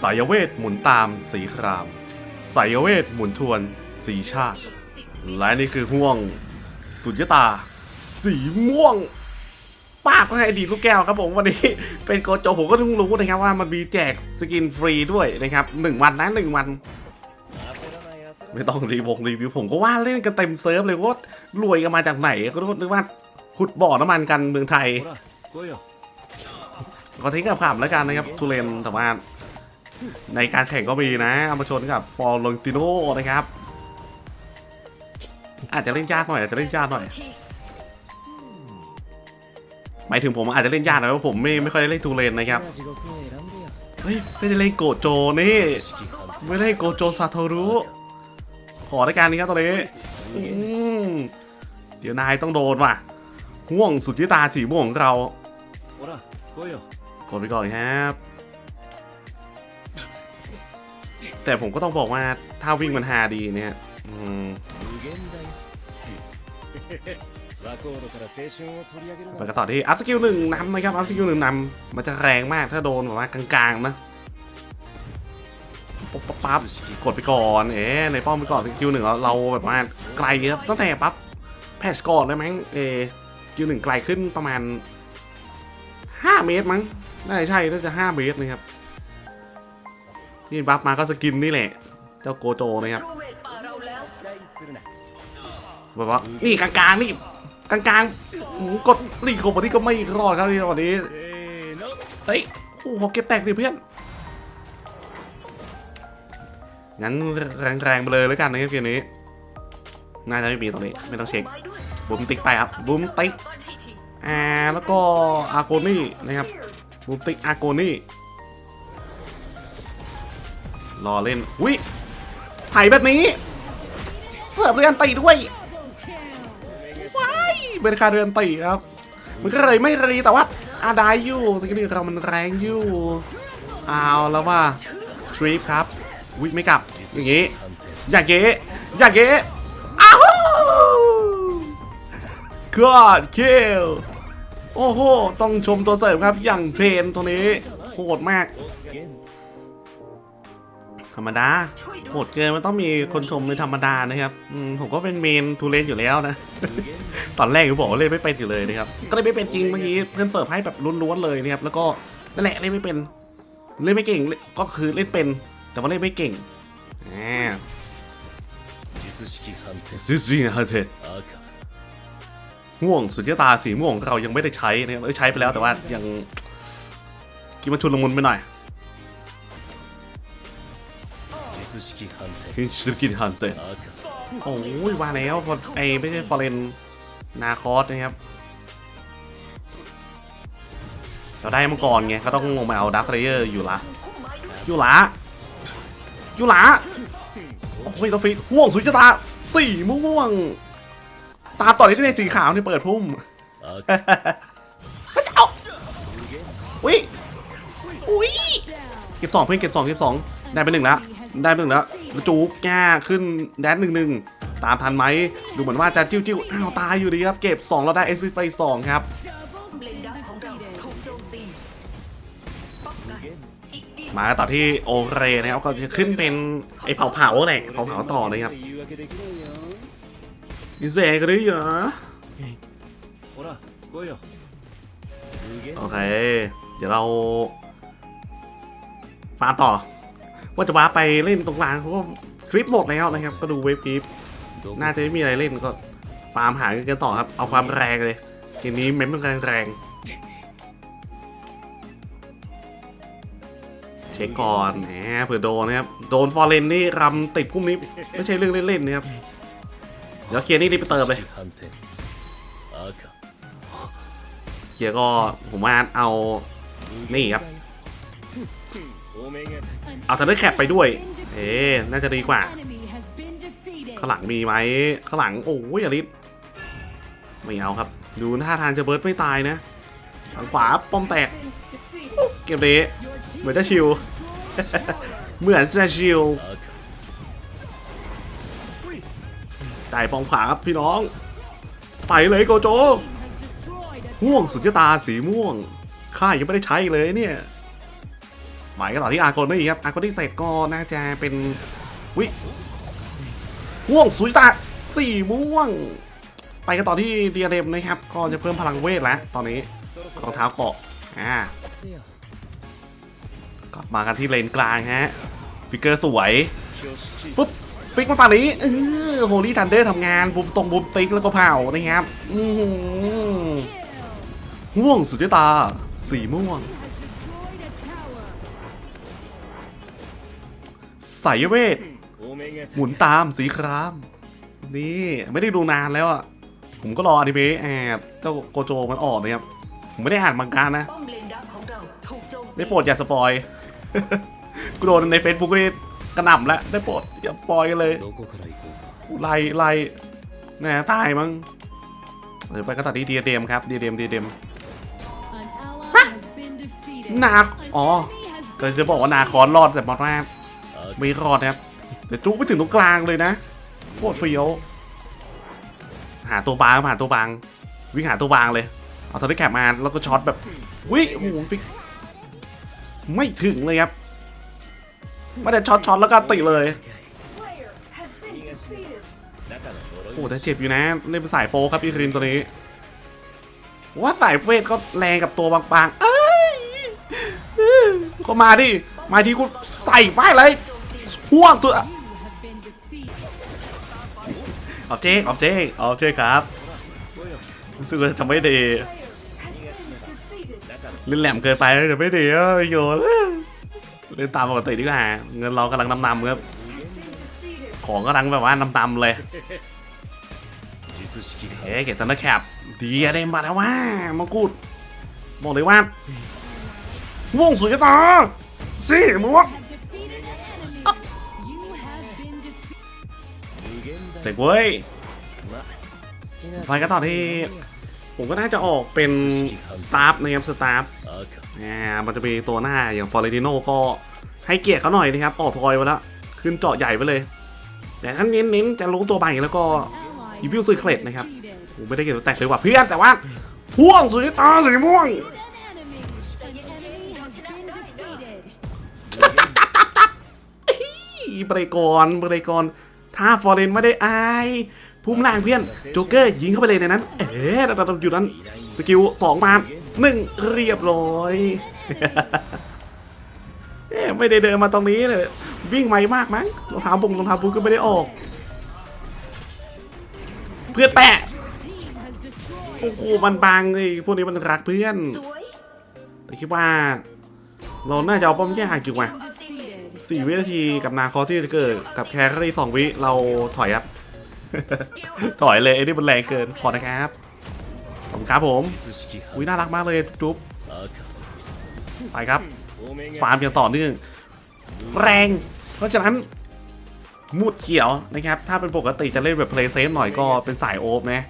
สายเวทหมุนตามสีคราม สายเวทหมุนทวนสีชาติ และนี่คือห่วง สุญญตา สีม่วงปากก็ให้ดีตลูกแก้วครับผมวันนี้เป็นโกโจผมก็ต้องรู้นะครับว่ามันมีแจกสกินฟรีด้วยนะครับหนึ่งวันนะหนึ่งวัน ไม่ต้องรีวงรีวิวผมก็ว่าเล่นกันเต็มเซิร์ฟเลยว่ารวยกันมาจากไหนก็รู้นึกว่าขุดบ่อน้ำมันกันเมืองไทยก็ทิ้งกับขำแล้วกันนะครับทุเรนแต่ว่า ในการแข่งก็มีนะอามาชนกับฟอร์ลติโนนะครับ อาจจะเล่นยากหน่อยอาจจะเล่นยากหน่อยหมายถึงผมอาจจะเล่นยากนะเพราะผมไม่ไม่ค่อยได้เล่นทูเลนนะครับเฮ้ยไม่ได้เล่นโกโจนี่ไม่ได้โกโจซาโทรุขอในการนี้ครับตอนนี้เดี๋ยวนายต้องโดนว่ะห่วงสุดที่ตาสีม่วงของเรากดไปก่อนครับ แต่ผมก็ต้องบอกว่าถ้าวิ่งมันฮาดีเนี่ยอืมไกันต่อที่อัพสกิลหนึ่งนำนะครับอัพสกิลหนึ่งนำมันจะแรงมากถ้าโดนแบบว่ากลางๆนะปุ๊บปั๊บกดไปก่อนเอ๋ในป้อมไปก่อนสกิลหนึ่งเราแบบว่าไกลครับตั้งแต่ปั๊บแพชก่อนได้ไหมเอสกิลหนึ่งไกลขึ้นประมาณ 5 เมตรมั้งได้ใช่น่าจะ 5 เมตรนะครับ นี่บัฟมาก็สกินนี่แหละ เจ้าโกโจนะครับแบบว่านี่กลางๆนี่กลางๆกดรีคอวันนี้ก็ไม่รอดครับที่ตอนนี้เฮ้ยโอ้โหเก็บแตกสิเพื่อนงั้นแรงๆไปเลยแล้วกันในเกมนี้น่าจะไม่มีตรงนี้ไม่ต้องเช็คบุ้มติ๊กไปครับบุ้มติ๊กอ่าแล้วก็อาโกนี่นะครับบุ้มติ๊กอาโกนี่ รอเล่นอุ้ยไถแบบนี้ เสือบฟเรือนตีด้วยว้ายเป็นการเรือนตีครับ มันก็เลยไม่รีแต่ว่าอาได้อยู่สกิลเรามันแรงอยู่เอาแล้วว่าทริปครับวิปไม่กลับอย่างงี้อย่าเก๋อย่าเก๋อ้าวก็คิลโอ้โห ต้องชมตัวเสริมครับอย่างเทรนตัวนี้โหดมาก รรมดาโหดเกินมันต้องมีคนชมเป็นธรรมดานะครับผมก็เป็นเมนทูเลนอยู่แล้วนะ ตอนแรกผมบอกเล่นไม่เป็นอยู่เลยนะครับ ก็เลยไม่เป็นจริงเมื่อกี้เพื่อนเสิร์ฟให้แบบล้วนๆเลยนะครับ แล้วก็นั่นแหละเล่นไม่เป็น เล่นไม่เก่งก็คือเล่นเป็น แต่ว่าเล่นไม่เก่งอ่ซูซีนะเธอห่วงสุดยตาสีม่วงเรายังไม่ได้ใช้นะครับใช้ไปแล้วแต่ว่ายังกินมันชุนละมุนไปหน่อย ฮิสกินฮันเต赤โอ้ยว่าแล้วฟอไอไม่ใช่ฟอร์เรนนาคอสนะครับเราได้มังกรไงก็ต้องลงมาเอาดักเรเยอร์อยู่ละอยู่ละอยู่ละโอ้ยตัวฟีห่วงสุญญตาสี่ม่วง ตามต่อที่ในสีขาวนี่เปิดพุ่มอุ้ยอุ้ยเก็บสองเพื่อนเก็บสองเก็บสองได้ไปหนึ่งแล้ว ได้เพิ่งแล้วจูกแก้ขึ้นแดนหนึ่งหนึ่งตามทันไหมดูเหมือนว่าจะจิ้วจิ้วอ้าวตายอยู่ดีครับ เก็บ 2 แล้วได้เอซิสไป 2 ครับมาต่อที่โอเรนะครับก็จะขึ้นเป็นไอ้เผาเผาเนี่ยเผาเผาต่อเลยครับอินเซกหรือเหรอโอเค เดี๋ยวเราฟาต่อ ว่าจะว้าไปเล่นตรงกลางเขาก็คลิปหมดแล้วนะครับ ก็ดูเวฟคลิปน่าจะไม่มีอะไรเล่นก็ฟาร์มหากันต่อครับ เอาความแรงเลยทีนี้เม้มแรงแรงเช็คก่อนแหมเผื่อโดนนะครับ โดนฟอร์เรนนี่รำติดพุ่มนี้ไม่ใช่เรื่องเล่นๆนะครับเดี๋ยวเคลียร์นี่รีบไปเติมเลยเคลียร์ก็ผมว่าเอานี่ครับ เอาทันเดอร์แคปไปด้วย เอ๊ะน่าจะดีกว่า ข้างหลังมีไหมข้างหลังโอ้ยอลิสไม่เอาครับ ดูท่าทางจะเบิร์ดไม่ตายนะทางขวาป้อมแตก เกมนี้เหมือนจะชิว เหมือนจะชิว赤จ่ายป้อมขวาครับพี่น้อง ไปเลยโกโจห่วงสุญญตาสีม่วง ข้ายังไม่ได้ใช้เลยเนี่ย หมายกันต่อที่อาร์โกนี่ครับอาร์โกนี่เสร็จก็น่าจะเป็นวิม่วงสุยตาสี่ม่วง ไปกันต่อที่เดียเดมนะครับ ก็จะเพิ่มพลังเวทแล้วตอนนี้รองเท้าเกาะอ่ากลับมากันที่เลนกลางฮะฟิกเกอร์สวยปุ๊บฟิกมาฝั่งนี้เออโฮลี่ทันเดอร์ทำงานบุมตรงบุมติ๊กแล้วก็เผานะครับอือหือม่วงสุดยอดตาสีม่วง สายเวท หมุนตามสีคราม นี่ไม่ได้ดูนานแล้วอะ ผมก็รออนิเมะแอบเจ้าโกโจมันออกนะครับ ผมไม่ได้อ่านมังกานะ ได้โปรดอย่าสปอยกูโดนในเฟซบุ๊กนี่กระหน่ำแล้วได้โปรดอย่าปล่อยกันเลยไล่ไล่แน่ตายมั้งเดี๋ยวไปกระตัดที่ดีเดมครับดีเดมดีเดมนาอ๋อก็จะบอกว่านาคอนรอดแต่มอสแม่ ไม่รอดครับเดืต่จุ๊ไปถึงตรงกลางเลยนะโคตรเฟี้ยว หาตัวบางหาตัวบาง วิ่งหาตัวบางเลย เอาทอร์เรแกปมาแล้วก็ช็อตแบบวิโอ้โหฟิกไม่ถึงเลยครับไม่ได้ช็อตช็อตแล้วก็ติเลยโอ้แต่เจ็บอยู่นะเล่นสายโฟครับอีครินตัวนี้ ว่าสายเฟสก็แรงกับตัวบางๆเอ้ยก็มาดิมาทีกูใส่ไปเลย ห่วงสุดออบเจกออบเจกออบเจกครับสุดทำไม่ดีลิ้นแหลมเกินไปเลยไม่ดีโยนเล่นตามปกติดีกว่าเงินเรากำลังนำนำครับ ของกำลังแบบว่านำนำเลยเอ๊ะเกตันเดอร์แคปดีอะไรมาแล้วว่ามังกรฎบอกเลยว่าม่วงสุดยอดสิมึง เสกเว้ยไฟก็ต่อที่ ผมก็น่าจะออกเป็นสตาฟนะครับสตาร์นี่ามันจะมีตัวหน้าอย่างฟอร์เรติโน่ก็ให้เกียรติเขาหน่อยนะครับ ออกทอยไปแล้วขึ้นเจาะใหญ่ไปเลย แต่ท่านเน้นๆจะลงตัวไปแล้วก็อีวิลซื้อเคล็ดนะครับผมไม่ได้เก็บแตกเลยว่ะเพื่อนแต่ว่าพ่วงสุดตาสีม่วงตับตับตับตับเบรกอนเบรกอน ถ้าฟอร์เรนไม่ได้อายภูมิล่างเพื่อนโจ๊กเกอร์ยิงเข้าไปเลยในนั้น เอ๊ะเราอยู่นั้น สกิลสองมาหนึ่งเรียบร้อยเอ๊ะไม่ได้เดินมาตรงนี้เลยวิ่งไวมากมั้งรองเท้าบุงรองเท้าบุงก็ไม่ได้ออก เพื่อนแปะโอ้โหมันบางเลยพวกนี้มันรักเพื่อนแต่คิดว่า เราน่าจะเอาป้อมแย่ห่างจุกมา 4 วินาทีกับนาคอที่จะเกิดกับแคร์รี่สองวิเราถอยครับ ถอยเลยไอ้นี่มันแรงเกินขอนะครับขอบคุณครับผมอุ้ยน่ารักมากเลยจุ๊บไปครับฟาร์มอย่างต่อเนื่องแรง เพราะฉะนั้นมูดเขียวนะครับ ถ้าเป็นปกติจะเล่นแบบเพลย์เซฟหน่อยก็เป็นสายโอฟนะ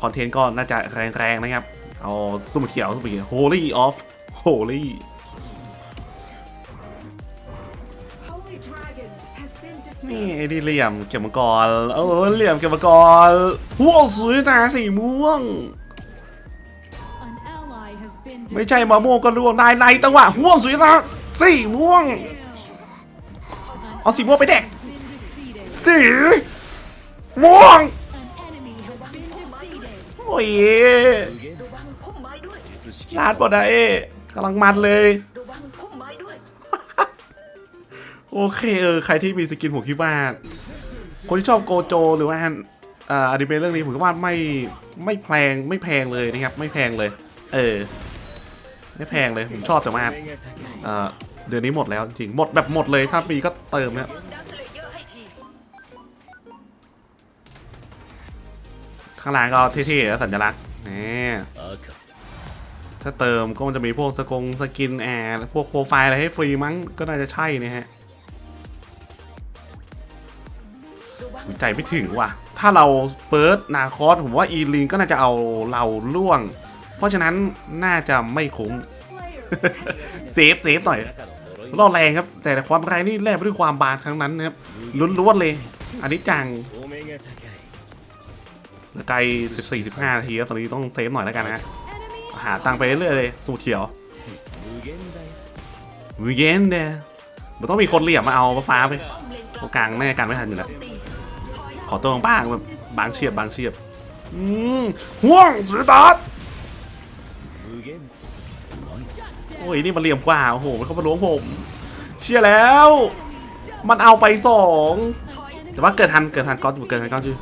คอนเทนต์ก็น่าจะแรงๆนะครับ เอาสุ่มเขียวสุ่มเขียว Holy of Holy นี่ไอ้นี่เหลี่ยมเก็บมังกรเออเหลี่ยมเก็บมังกรหัวสวยตาสีม่วง ไม่ใช่มะม่วงก็ร่วงได้ในตังหวะหัวสวยตาสีม่วง เอาสีม่วงไปเด็กสีม่วงโอ้ยลาดปอดไอ้กำลังมันเลย โอเคเออใครที่มีสกินผมคิดว่า คนที่ชอบโกโจหรือว่าอ่าอนิเมะเรื่องนี้ผมว่าไม่ไม่แพงไม่แพงเลยนะครับ ไม่แพงเลย เออ ไม่แพงเลยผมชอบแต่มาเเดือนนี้หมดแล้วจริงหมดแบบหมดเลยถ้ามีก็เติมนะข้างหลังก็เท่ๆสัญลักษณ์นี่ถ้าเติมก็มันจะมีพวกสกงสกินแอร์พวกโปรไฟล์อะไรให้ฟรีมั้งก็น่าจะใช่นะฮะ ใจไม่ถึงว่ะ ถ้าเราเปิดนาคอสผมว่าอีลินก็น่าจะเอาเราล่วง เพราะฉะนั้นน่าจะไม่คุ้มเซฟเซฟหน่อยล่อแรงครับ แต่ความแรงนี่แลกได้วยความบาดทั้งนั้นนะครับลุ้นๆเลย อันนี้จังไกล14 15นาทีแล้วตอนนี้ต้องเซฟหน่อยแล้วกันนะหาตังไปเรื่อยเลยสูเขียวมือเย็นเนี่ยมันต้องมีคนเหลี่ยมมาเอาฟ้าไปตรงกลางแน่การไม่ทันอยู่แล้ว ขอตัวบ้างแบบบางเฉียบบางเฉียบอืมห่วงสุดตอดโอ้ยนี่มันเหลี่ยมกว่าโอ้โหมันเข้ามาล้วงผม เชียร์แล้ว มันเอาไปสองแต่ว่าเกิดทันเกิดทันก้อนเกิดทันก้อนอยู่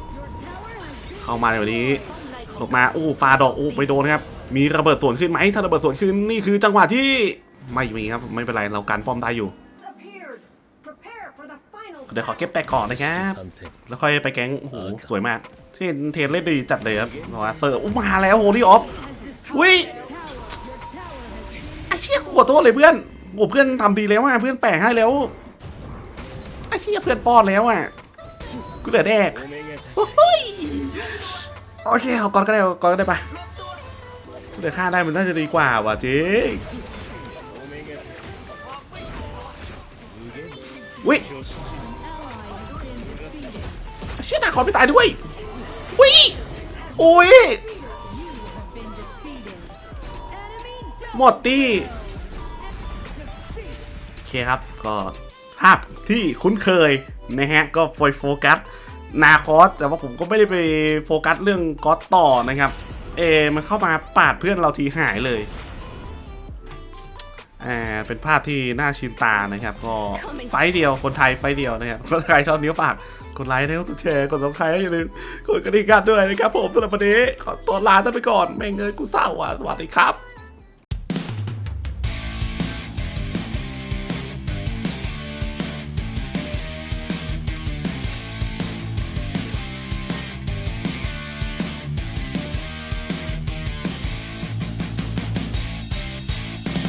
เข้ามาในวันนี้หลบมาโอ้ปลาดอกโอ้ไปโดนครับ มีระเบิดส่วนขึ้นไหมถ้าระเบิดส่วนขึ้นนี่คือจังหวะที่ไม่มีครับไม่เป็นไรเรากันป้อมได้อยู่ เดี๋ยวขอเก็บแปะก่อนนะครับ แล้วค่อยไปแก๊งโหสวยมาก เทนเทนเล่นดีจัดเลยครับว่าเซอร์อุ้มาแล้วโหลี่ออฟอุ้ยไอเชี่ยขวดตัวเลยเพื่อนโอ้เพื่อนทำดีแล้วอะเพื่อนแปะให้แล้วไอเชี่ยเพื่อนป้อนแล้วอะกูเหลือแดกโอเคเอาก่อนก็ได้ก่อนก็ได้ปะเดี๋ยวฆ่าได้มันน่าจะดีกว่าว่ะเจ๊วิ คอนไม่ตายด้วยอุ้ยโอ้ยหมดตีโอเคครับก็ภาพที่คุ้นเคยนะฮะก็โฟยโฟกัสนาคอสแต่ว่าผมก็ไม่ได้ไปโฟกัสเรื่องก๊อตต่อนะครับ เอ มันเข้ามาปาดเพื่อนเราทีหายเลยอ่าเป็นภาพที่น่าชินตานะครับ ก็ไฟเดียวคนไทยไฟเดียวนะครับก็ใครชอบนิ้วปาก กดไลค์นะครับกดแชร์กดซับสไครต์อย่าลืมกดกระดิ่งกันด้วยนะครับผมสำหรับวันนี้ขอตัวลาท่านไปก่อนแม่งเงยกูเศร้าอะสวัสดีครับ